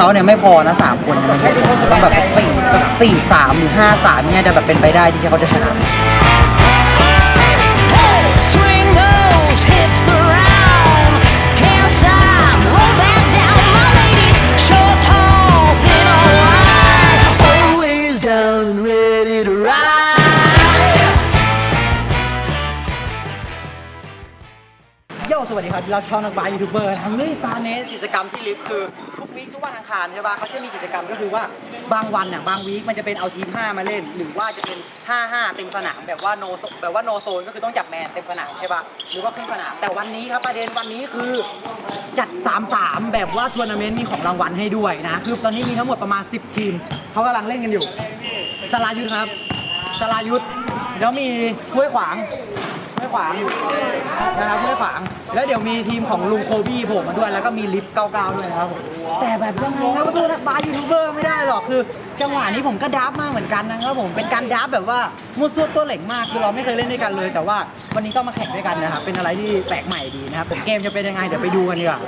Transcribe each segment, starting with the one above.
เขาเนี่ยไม่พอนะสามคนมันต้องแบบสี่สี่สามหรือห้าสามเนี่ยจะแบบเป็นไปได้ที่เขาจะชนะ ครับเราชาวนักบาสยูทูบเบอร์ทำนี่ตาเนสกิจกรรมที่ลิฟต์คือทุกวีคทุกวันอังคารใช่ป่ะเขาจะมีกิจกรรมก็คือว่าบางวันน่ะบางวีคมันจะเป็นเอาทีม5มาเล่น หรือว่าจะเป็น 5-5 เต็มสนามแบบว่าโนแบบว่าโนโซนก็คือต้องจับแมนเต็มสนามใช่ป่ะหรือว่าครึ่งสนามแต่วันนี้ครับประเด็นวันนี้คือจัด 3-3 แบบว่าทัวร์นาเมนต์มีของรางวัลให้ด้วยนะคือตอนนี้มีทั้งหมดประมาณ 10 ทีมเขากำลังเล่นกันอยู่สลายุทธครับสลายุทธแล้วมีห้วยขวาง ห้วยขวางนะครับห้วยขวาง แล้วเดี๋ยวมีทีมของลุงโคบี้ผล่มาด้วยแล้วก็มีลิฟต์99ด้วยนะครับผมแต่แบบยังไงครับก็สู้นักบาสยูทูบเบอร์ไม่ได้หรอกคือ จังหวะนี้ผมก็ดับมากเหมือนกันนะครับผมเป็นการดับแบบว่ามุดซัวตัวเหล็กมากคือเราไม่เคยเล่นด้วยกันเลย แต่ว่าวันนี้ก็มาแข่งด้วยกันนะครับเป็นอะไรที่แปลกใหม่ดีนะครับผมเกมจะเป็นยังไงเดี๋ยวไปดูกันดีกว่า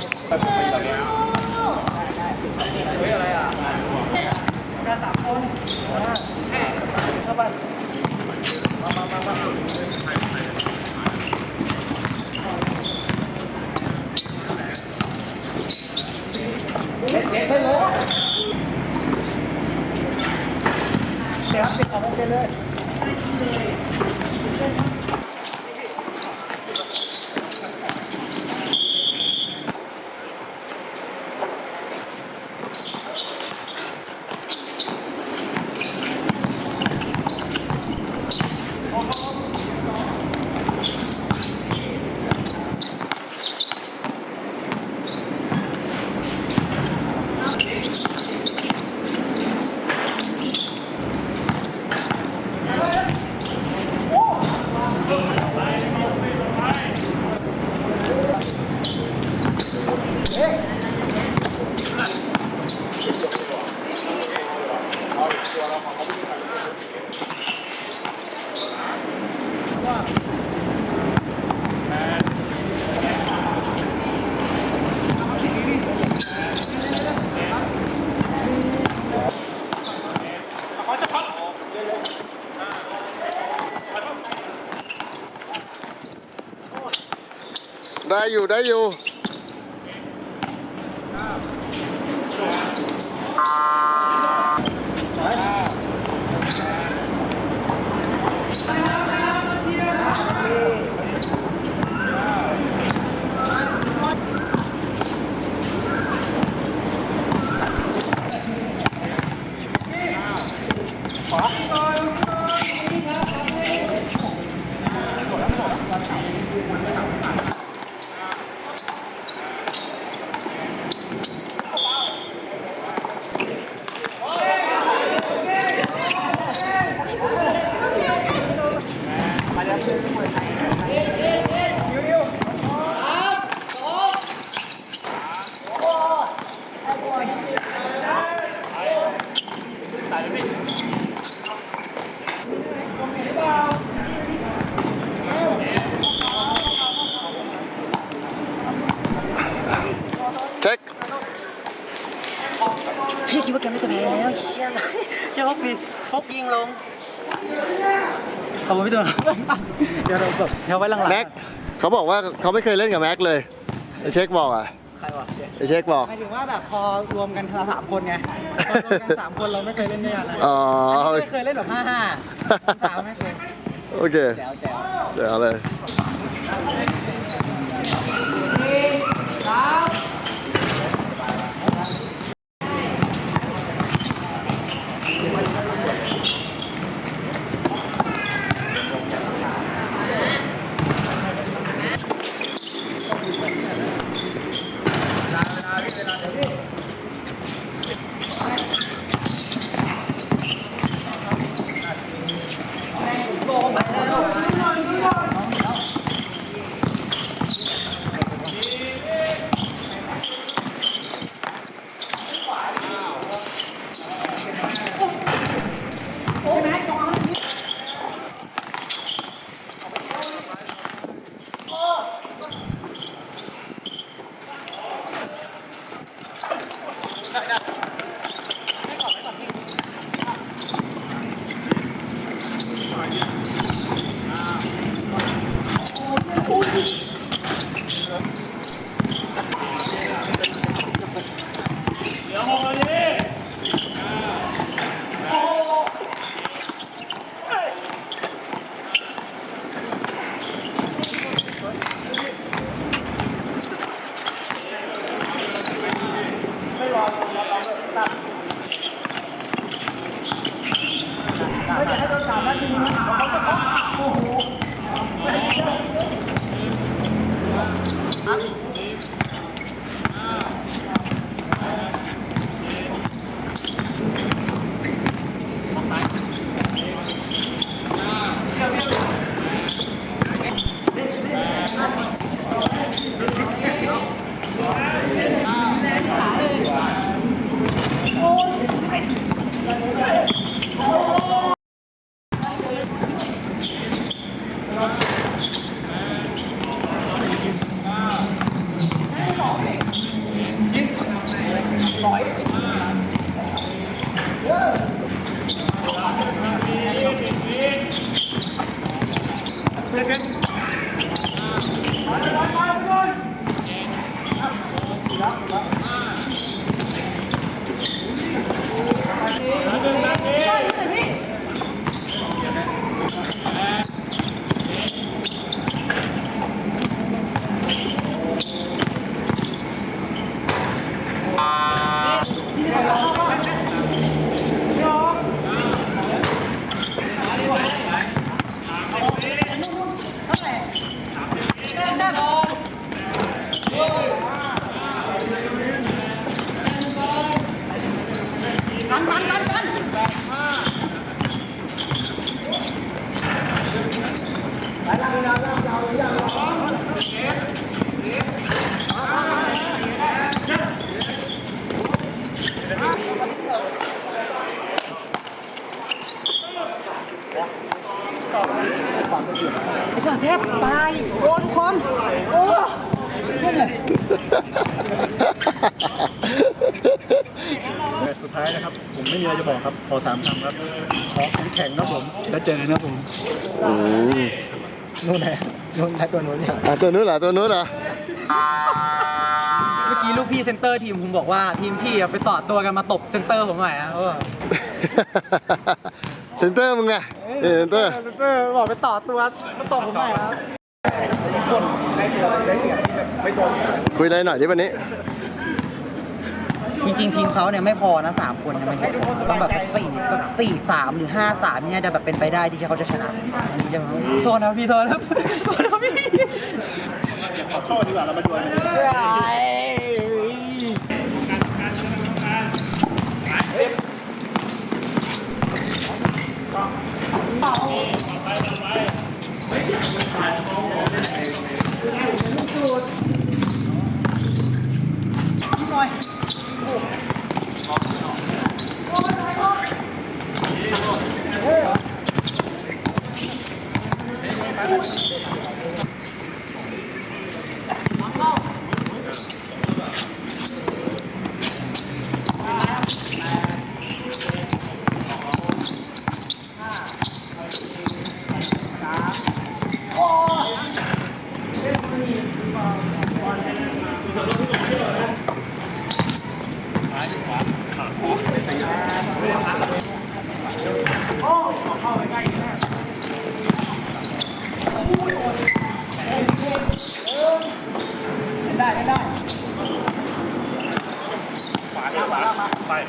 เดี๋ยวครับปิดของโอเคเลย ได้ อยู่ได้อยู่ เช็ค พี่คิดว่าแกไม่จะแพ้แล้วเชี่ยเชี่ยพวกพี่ ฟกยิงลง ขอบคุณพี่ตัวเดี๋ยวเราแบบเดี๋ยวไว้หลังๆแม็กเขาบอกว่าเขาไม่เคยเล่นกับแม็กเลยไอเช็คบอกอะใครวะไอเช็คบอกหมายถึงว่าแบบพอรวมกันสามคนไงพอรวมกันสามคนเราไม่เคยเล่นด้วยกันนะอ๋ออันนี้ไม่เคยเล่นแบบห้าห้าสามไม่เคยโอเคแจ๋วแจ๋วเดี๋ยวเลยเอ้สัตว์แทบตายโอ้ทุกคนโอ้สุดท้ายนะครับ ผมไม่มีอะไรจะบอกครับ ขอสามคำครับ ขอแข็งแข็งครับผม แล้วเจอกันครับผมอืมนู่นแหละนู่นแหละตัวนู้นเนี่ยอะตัวนู้นเหรอตัวนู้นเหรอเมื่อกี้ลูกพี่เซนเตอร์ทีมผมบอกว่าทีมพี่อะไปต่อตัวกันมาตบเซนเตอร์ผมหน่อยอะเออ เซนเตอร์มึงไงเออเซนเตอร์เซนเตอร์บอกไปต่อตัวมาตบผมหน่อยครับคุยอะไรหน่อยดิวันนี้ จริงๆทีมเขาเนี่ยไม่พอนะสามคนนะไม่ใช่ต้องแบบสี่ก็สี่สามหรือห้าสามเนี่ยจะแบบเป็นไปได้ที่เขาจะชนะอันนี้จะโทษนะพี่โทษนะโทษนะพี่ ขอโทษดีกว่าเรามาดูกัน เดี ย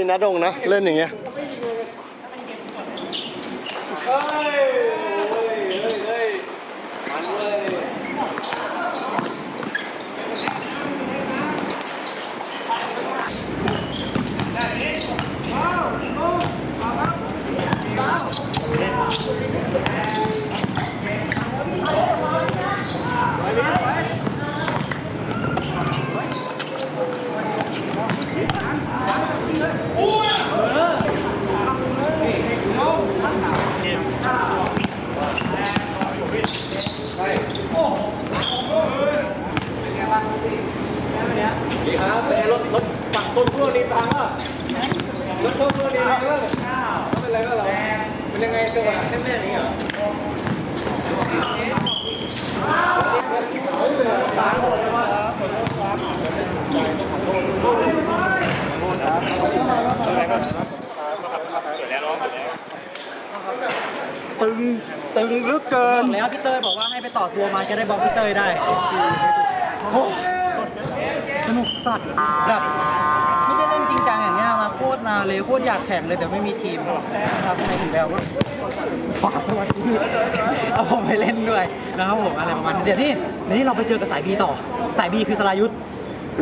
ีนะดงนะ เล่นอย่างเงี้ยเฮ้ยเฮ้ยเฮ้ยมันเลย จะได้บล็อกพี่เต้ยได้โอ้สนุกสัตว์แบบไม่ได้เล่นจริงจังอย่างเงี้ยมาโคตรมาเลยโคตรอยากแข่งเลยแต่ไม่มีทีมครับในถึงแล้วก็ฝากไว้ที่เอาผมไปเล่นด้วยนะครับผมอะไรประมาณนี้เดี๋ยวนี่เดี๋ยวนี้เราไปเจอกับสายบีต่อ สายบีคือสรายุทธ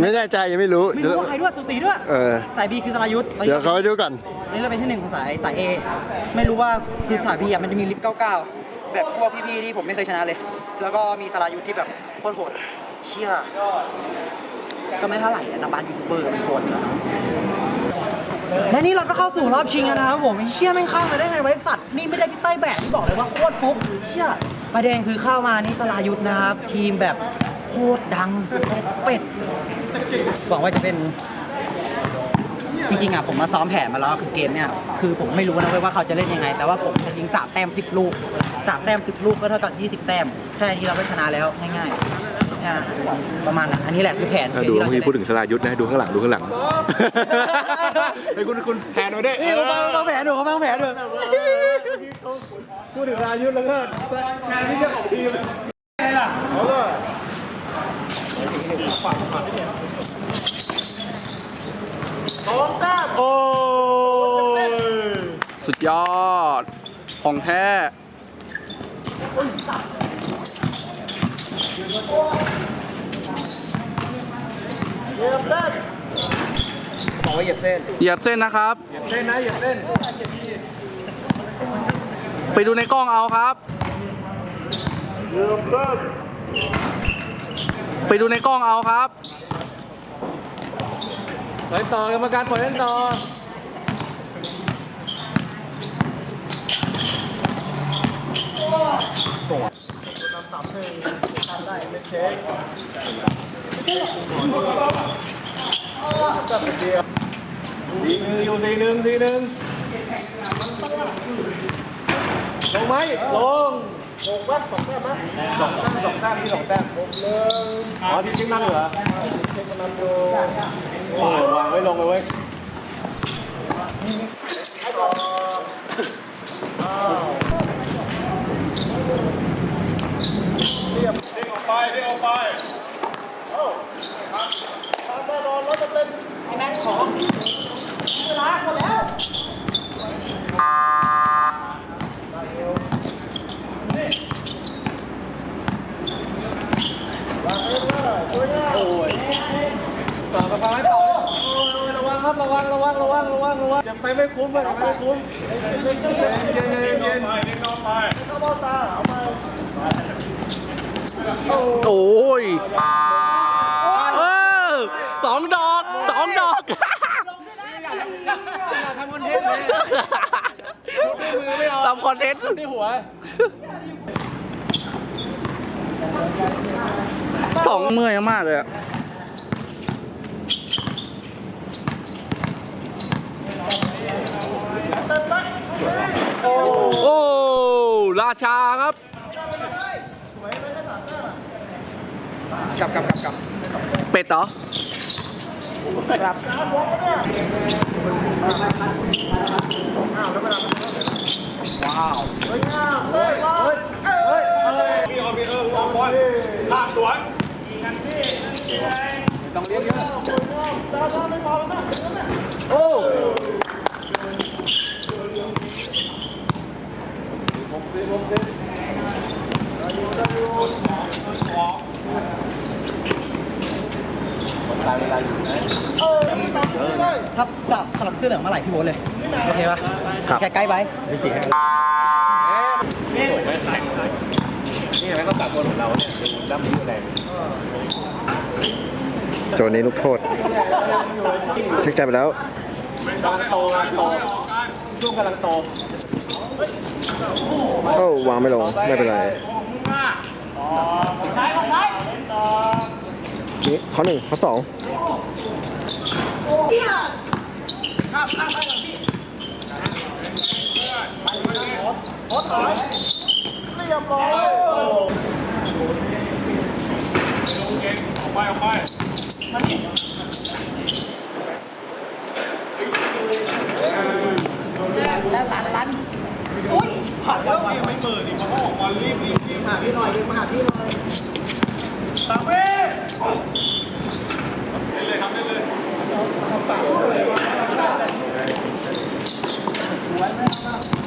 ไม่แน่ใจยังไม่รู้ไม่รู้ว่าใครด้วยสุสีด้วยเออสายบีคือสรายุทธเดี๋ยวเขาไปดูก่อนนี่เราเป็นที่หนึ่งของสายสายเอไม่รู้ว่าคือสายบีอะมันจะมีลิฟต์99 แบบพวกพี่ๆที่ผมไม่เคยชนะเลย แล้วก็มีสรายุทธที่แบบโคตรโหดเชี่ยก็ไม่เท่าไหร่อะนะบ้านยูทูบเบอร์มันโหดอยู่แล้วและนี่เราก็เข้าสู่รอบชิงแล้วนะครับผมไอ้เชี่ยแม่งเข้ามาได้ไงไว้สัตว์นี่ไม่ได้พี่เต้ยแบกที่บอกเลยว่าโคตรฟุกเชี่ยประเด็นคือเข้ามานี่สรายุทธนะครับทีมแบบโคตรดังเป็ดเป็ดหวังว่าจะเป็น จริงๆอะผมมาซ้อมแผนมาแล้วคือเกมเนี่ยคือผมไม่รู้นะเว้ยว่าเขาจะเล่นยังไง แต่ว่าผมจะยิงสามแต้มสิบลูกสามแต้มสิบลูกก็เท่ากับยี่สิบแต้มแค่นี้เราก็ชนะแล้วง่ายๆนะประมาณนั้นอันนี้แหละคือแผนถ้าดูที่เมื่อกี้พูดถึงสลายุทธนะดูข้างหลังดูข้างหลังไอ้คุณคุณแผนมาด้วยนี่เขาฟังฟังแผนดูเขาฟังแผนดูพูดถึงรายุทธแล้วก็งานที่จะของทีมเขาก็ โอ้ยสุดยอด ของแท้บอกว่าเหยียบเส้น เหยียบเส้นนะครับ เหยียบเส้นนะ เหยียบเส้น ไปดูในกล้องเอาครับไปดูในกล้องเอาครับ ปล่อยต่อกรรมการปล่อยเล่นต่อทำให้ทำได้ไม่เช็คจับเดียวทีหนึงอยู่ทีหนึ่งทีหนึ่งลงไหมลงลงวัดสองแต้มนะสองแต้มสองแต้มที่สองแต้มลงเลยอ๋อที่เช็คนั่งเหรอเช็คนั่งดูโอ้วางไว้ลงเลยเว้ยเรียบเด้งออกไปเด้งออกไปเอ้าทำแน่นอนร้อยเปอร์เซ็นต์ไอ้แม็กของเวลาหมดแล้วโอ้ยต่อกระเพาะให้ต่อ ครับระวังระวังระวังระวังระวังจะไปไม่คุ้มไปไม่คุ้มเย็นเย็นเย็นเย็นเย็นเย็นเข้าไปเข้าเบ้าตาเอาไปโอ้ยเออสองดอกสองดอกทำคอนเทนต์เลยมือไม่เอาทำคอนเทนต์ที่หัวสองเมื่อยมากเลยอะ โอ้ราชาครับกลับกลับกลับกลับเป็ดเหรอเฮ้ยเฮ้ยเฮ้ยเฮ้ยพี่เอาพี่เออวางบอลลากสวนต้องเลี้ยงเยอะโอ้ผมสิผมสิได้อยู่ได้อยู่ตายเวลาอยู่นะเออตามเลย ถ้าสลับสลับเสื้อเหลืองเมื่อไหร่พี่โบ๊ทเลย โอเคปะครับใกล้ไปไปฉีกให้นี่ถูกไหมนี่ไหมก็ตัดตัวของเราเนี่ยดูด้ามนิ้วแรงโจนี้ลูกโทษเช็คใจไปแล้ว กำลังโตกำลังโตช่วงกำลังโตโอ้วางไม่ลง ไม่เป็นไรนี่ข้อหนึ่งข้อสอง ผ่านแล้วไม่เปิดดิมาออกมารีบรีบรีบหาพี่หน่อยรีบมาหาพี่หน่อย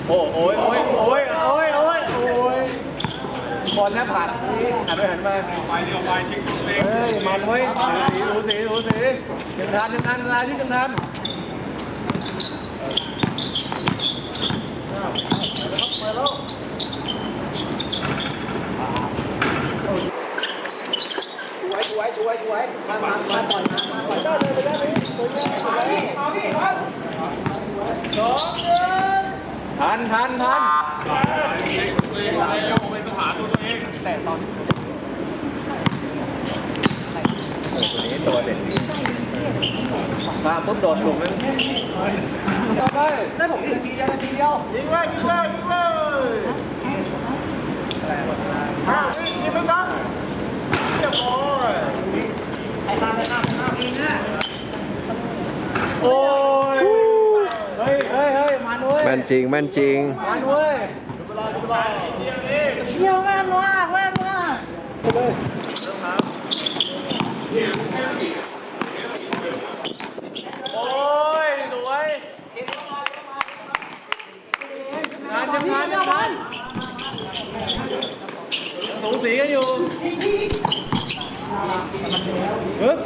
โอ้โอ้ยโอ้ยโอ้ยโอ้ยโอ้ยโอ้ยบอลแทบผ่านนี่หันไปหันมาไปเดียวไปชิงตัวเองเฮ้ยมันเว้ยสีดูสีดูสียังทันยังทันเวลาที่ยังทัน ช่วยช่วยช่วยช่วยมามามาต่อยมาต่อยได้เลยได้เลยมาพี่มาพี่ครับทันทันทันตัวเด็ด มาปุ๊บโดดหลุมเลยต่อไปได้ผมอีกทีเดียวทีเดียวยิงเลยยิงเลยยิงเลยห้าวิยิงไม่ต้องเรียบร้อยไอ้ตามไอ้ตามไอ้ตามอีกนะโอ้ยเฮ้ยเฮ้ยเฮ้ยมันเว้ยแม่นจริงแม่นจริงมันเว้ยเชี่ยวแม่นมาแม่นมาก โอ้ยสวยงานยังงานยังงานสูสีกันอยู่ฮึบ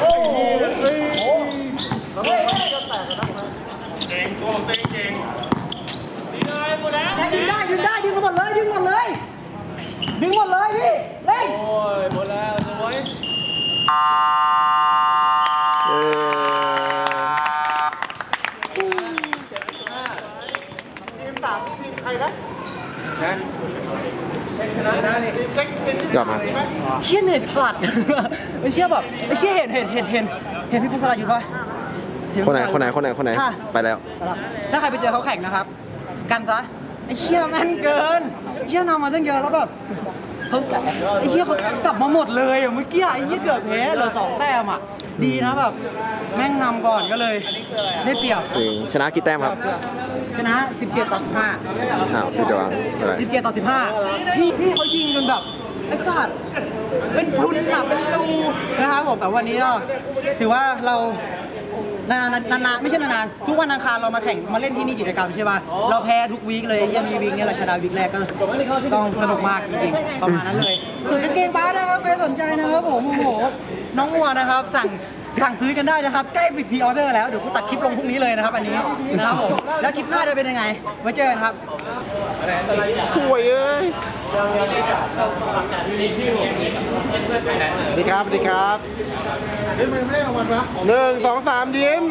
โอ้ยเฮ้ย แม่ดึงได้ดึงได้ดึงหมดเลยดึงหมดเลยดึงหมดเลยพี่เล่น โอ้ยหมดแล้วสวย เออ ทีม สามทีมใครนะนะเช็คชนะนะนี่ทีมเช็คเป็นที่กลับมาเชี่ยเน็ตสลัด ไอ้เชี่ยแบบไอ้เชี่ยเห็นเห็นเห็นเห็นเห็นพี่ฟุกสลัดอยู่ปะเพี่คนไหนฟุ๊กสลัดคนไหน คนไหน คนไหน ค่ะไปแล้วถ้าใครไปเจอเขาแข่งนะครับ กันซะไอ้เชี่ยแม่นเกินไอ้เชี่ยนำมาตั้งเยอะแล้วแบบเขาไอ้เชี่ยเขากลับมาหมดเลยอะเมื่อกี้อะไอ้เชี่ยเกือบแพ้เหลือสองแต้มอะดีนะแบบ แม่งนำก่อนก็เลยได้เปรียบถึงชนะกี่แต้มครับ ชนะ 17 ต่อ15อ้าวพี่จะวางอะไร17 ต่อ 15 พี่พี่เขายิงจนแบบไอ้สัตว์เป็นพรุนอะเป็นรูนะครับผมแต่วันนี้ก็ถือว่าเรานานๆนานๆไม่ใช่นานๆทุกวันอังคารเรามาแข่งมาเล่นที่นี่กิจกรรมใช่ป่ะเราแพ้ทุกวีคเลยเยี่ยมมีวีคนี้เราชนะวีคแรกก็ต้องสนุกมากจริงๆประมาณนั้นเลยส่วนกางเกงบาสนะครับใครสนใจนะครับผมโอ้โหน้องวัวนะครับสั่ง สั่งซื้อกันได้นะครับ ใกล้ปิดพรีออเดอร์แล้ว เดี๋ยวกูตัดคลิปลงพรุ่งนี้เลยนะครับ อันนี้นะครับผมแล้วคลิปหน้าจะเป็นยังไงไว้เจอกันครับ คุยเอ้ยสวัสดีครับสวัสดีครับหนึ่งสองสามยิ้ม